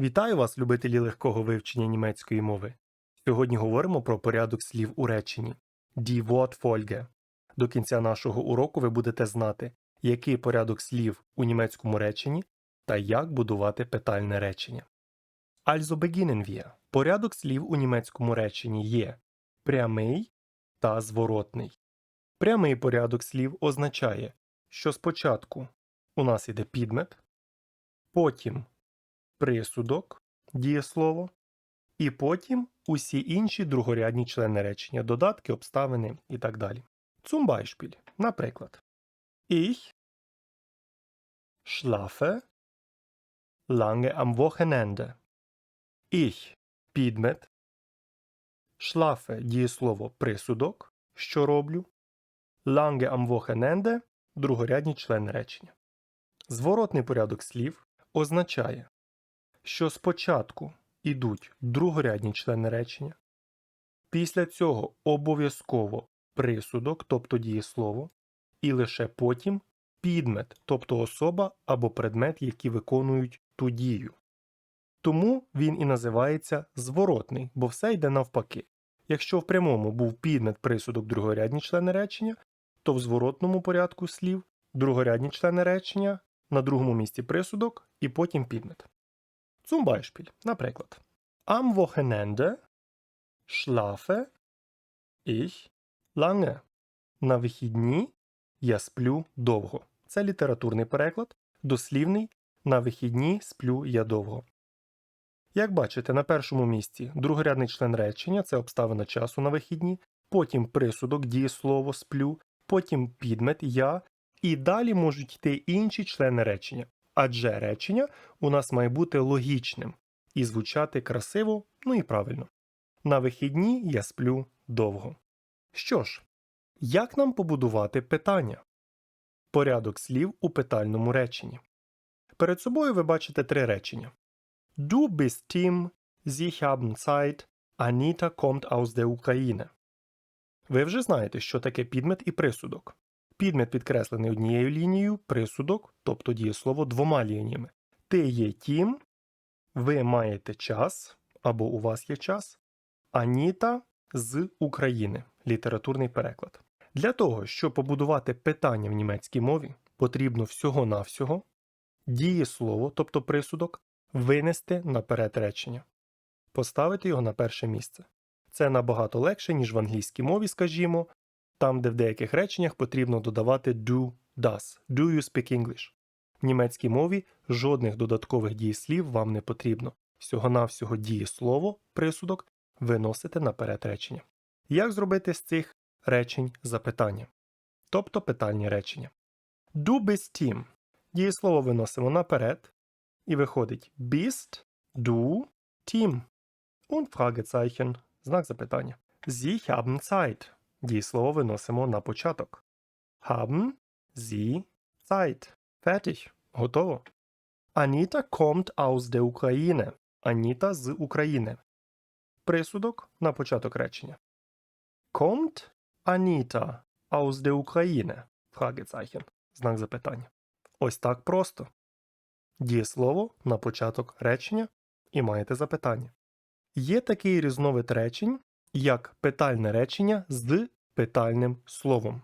Вітаю вас, любителі легкого вивчення німецької мови. Сьогодні говоримо про порядок слів у реченні Die Wortfolge. До кінця нашого уроку ви будете знати, який порядок слів у німецькому реченні та як будувати питальне речення. Also beginnen wir. Порядок слів у німецькому реченні є прямий та зворотний. Прямий порядок слів означає, що спочатку у нас іде підмет, потім присудок, дієслово, і потім усі інші другорядні члени речення, додатки, обставини і так далі. Beispiel, наприклад, Ich schlafe lange am Wochenende. Ich – підмет, schlafe – дієслово присудок, що роблю, lange am Wochenende – другорядні члени речення. Зворотний порядок слів означає, що спочатку йдуть другорядні члени речення, після цього обов'язково присудок, тобто дієслово, і лише потім підмет, тобто особа або предмет, які виконують ту дію. Тому він і називається зворотний, бо все йде навпаки. Якщо в прямому був підмет присудок другорядні члени речення, то в зворотному порядку слів другорядні члени речення, на другому місці присудок і потім підмет. Zum Beispiel, наприклад, Am Wochenende schlafe ich lange. На вихідні я сплю довго. Це літературний переклад, дослівний на вихідні сплю я довго. Як бачите, на першому місці другорядний член речення це обставина часу на вихідні, потім присудок дієслово сплю, потім підмет я, і далі можуть йти інші члени речення. Адже речення у нас має бути логічним і звучати красиво, ну і правильно. На вихідні я сплю довго. Що ж, як нам побудувати питання? Порядок слів у питальному реченні. Перед собою ви бачите три речення. Du bist Tim, Sie haben Zeit, Anita kommt aus der Ukraine. Ви вже знаєте, що таке підмет і присудок. Підмет підкреслений однією лінією, присудок, тобто дієслово двома лініями. Ти є тім, ви маєте час або у вас є час. Аніта з України. Літературний переклад. Для того, щоб побудувати питання в німецькій мові, потрібно всього-навсього дієслово, тобто присудок, винести наперед речення, поставити його на перше місце. Це набагато легше, ніж в англійській мові, скажімо, там, де в деяких реченнях потрібно додавати do, does. Do you speak English? В німецькій мові жодних додаткових дієслів вам не потрібно. Всього-навсього дієслово, присудок, виносите наперед речення. Як зробити з цих речень запитання? Тобто питальні речення. Du bist Team. Дієслово виносимо наперед, і виходить bist, du, Team. Und Fragezeichen – знак запитання. Sie haben Zeit. Дієслово виносимо на початок. Haben Sie Zeit. Fertig. Готово. Аніта kommt aus der Ukraine. Аніта з України. Присудок на початок речення. Kommt Аніта aus der Ukraine? Fragezeichen. Знак запитання. Ось так просто. Дієслово на початок речення і маєте запитання. Є такий різновид речень, як питальне речення з питальним словом.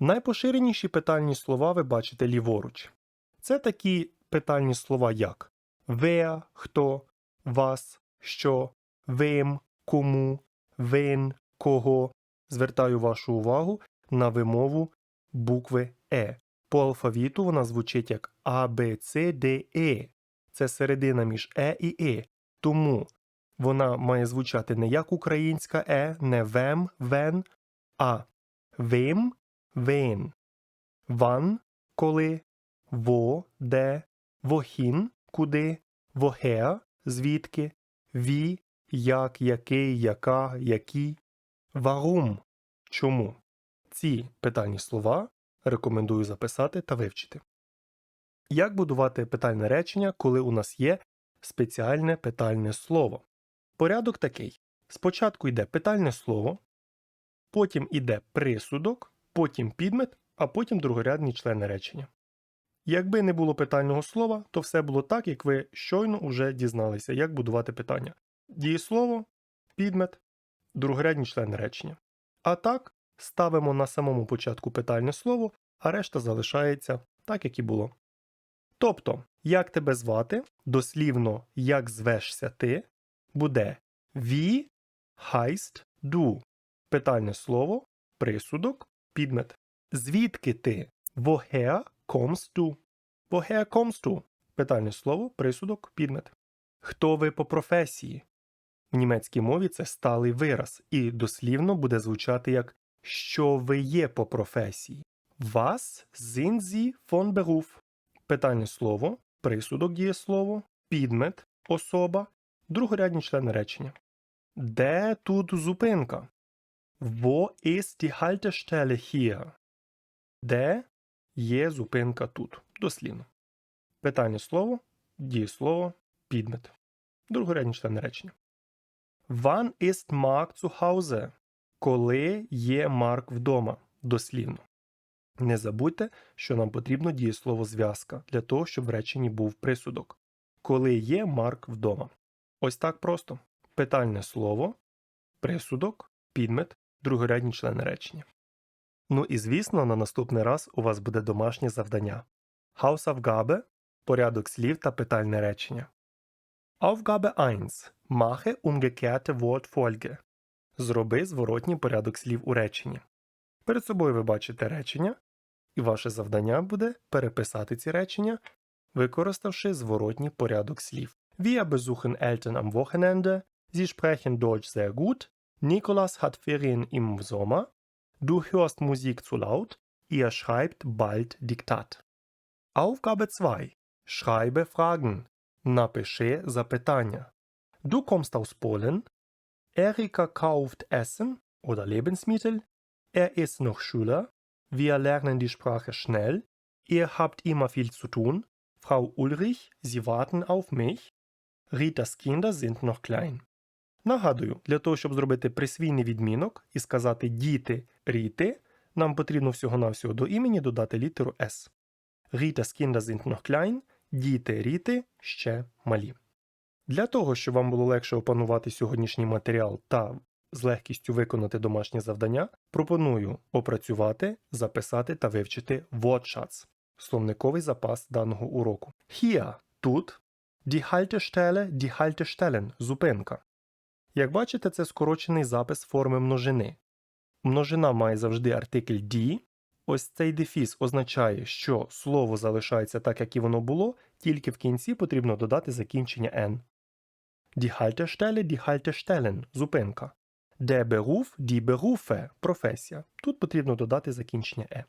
Найпоширеніші питальні слова ви бачите ліворуч. Це такі питальні слова, як wer, хто, вас, що, вим, кому, вин, кого. Звертаю вашу увагу на вимову букви Е. По алфавіту вона звучить як А, Б, С, Д, Е. Це середина між Е і Е. Тому вона має звучати не як українська Е, не вем, вен, а вим, вин, ван, коли, во, де, вохін, куди, вохеа, звідки, ві, як, який, яка, які, варум, чому. Ці питальні слова рекомендую записати та вивчити. Як будувати питальне речення, коли у нас є спеціальне питальне слово? Порядок такий: спочатку йде питальне слово, потім йде присудок, потім підмет, а потім другорядні члени речення. Якби не було питального слова, то все було так, як ви щойно уже дізналися, як будувати питання. Дієслово, підмет, другорядні члени речення. А так, ставимо на самому початку питальне слово, а решта залишається так, як і було. Тобто, як тебе звати, дослівно як звешся ти, буде «Wie heißt du?» Питальне слово, присудок, підмет. Звідки ти? Woher kommst du? Woher kommst du? Питальне слово, присудок, підмет. Хто ви по професії? В німецькій мові це сталий вираз і дослівно буде звучати як що ви є по професії. Was sind Sie von Beruf? Питальне слово, присудок дієслово, підмет, особа, другорядні члени речення. Де тут зупинка? Wo ist die Haltestelle hier? Де є зупинка тут? Дослівно. Питальне слово, дієслово, підмет. Другорядні члени речення. Wann ist Mark zu Hause? Коли є Марк вдома? Дослівно. Не забудьте, що нам потрібно дієслово зв'язка для того, щоб в реченні був присудок. Коли є Марк вдома. Ось так просто. Питальне слово, присудок, підмет, другорядні члени речення. Ну і звісно, на наступний раз у вас буде домашнє завдання. Hausaufgabe – порядок слів та питальне речення. Aufgabe 1. Mache umgekehrte Wortfolge. Зроби зворотній порядок слів у реченні. Перед собою ви бачите речення, і ваше завдання буде переписати ці речення, використавши зворотній порядок слів. Wir besuchen Eltern am Wochenende, sie sprechen Deutsch sehr gut, Nikolas hat Ferien im Sommer, du hörst Musik zu laut, ihr schreibt bald Diktat. Aufgabe 2. Schreibe Fragen. Napisze zapytania. Du kommst aus Polen. Erika kauft Essen oder Lebensmittel. Er ist noch Schüler. Wir lernen die Sprache schnell. Ihr habt immer viel zu tun. Frau Ulrich, Sie warten auf mich. Ritas Kinder sind noch klein. Нагадую, для того, щоб зробити присвійний відмінок і сказати діти Ріти, нам потрібно всього-навсього до імені додати літеру С. Ritas Kinder sind noch klein. Діти Ріти ще малі. Для того, щоб вам було легше опанувати сьогоднішній матеріал та з легкістю виконати домашнє завдання, пропоную опрацювати, записати та вивчити Wortschatz – словниковий запас даного уроку. Hier – тут, die Haltestelle, die Haltestellen – зупинка. Як бачите, це скорочений запис форми множини. Множина має завжди артикль die. Ось цей дефіс означає, що слово залишається так, як і воно було, тільки в кінці потрібно додати закінчення n. Die Haltestelle, die Haltestellen – зупинка. Der Beruf, die Berufe – професія. Тут потрібно додати закінчення е.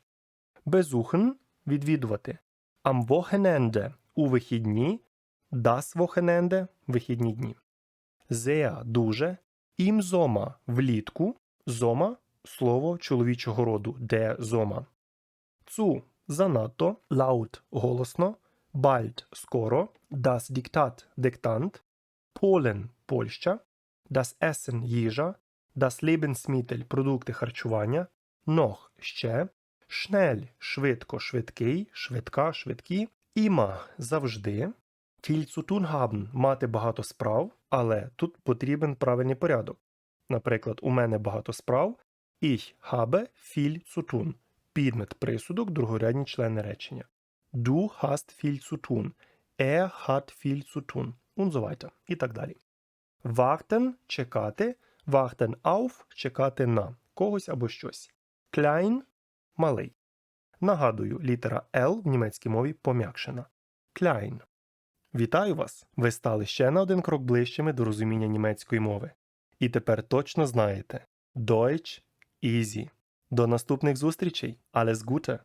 Besuchen – відвідувати. Am Wochenende – у вихідні. Das Wochenende – вихідні дні. Sehr – дуже. Im Sommer – влітку. Зома – слово чоловічого роду. Der Sommer. Zu – занадто. Laut – голосно. Bald – скоро. Das Diktat – диктант. Polen – Польща. Das Essen – їжа. Das Lebensmittel – продукти харчування. Noch – ще. Schnell – швидко, швидкий, швидка, швидкі. Immer – завжди. Haben – мати багато справ, але тут потрібен правильний порядок. Наприклад, у мене багато справ. Ich habe viel zu tun. Підмет присудок, другорядні члени речення. Du hast viel zu tun. Er hat viel zu tun. Und so weiter. І так далі. Warten – чекати. Warten auf – чекати на когось або щось. Klein – малий. Нагадую, літера L в німецькій мові пом'якшена. Klein. Вітаю вас! Ви стали ще на один крок ближчими до розуміння німецької мови. І тепер точно знаєте Deutsch – easy. До наступних зустрічей! Alles Gute!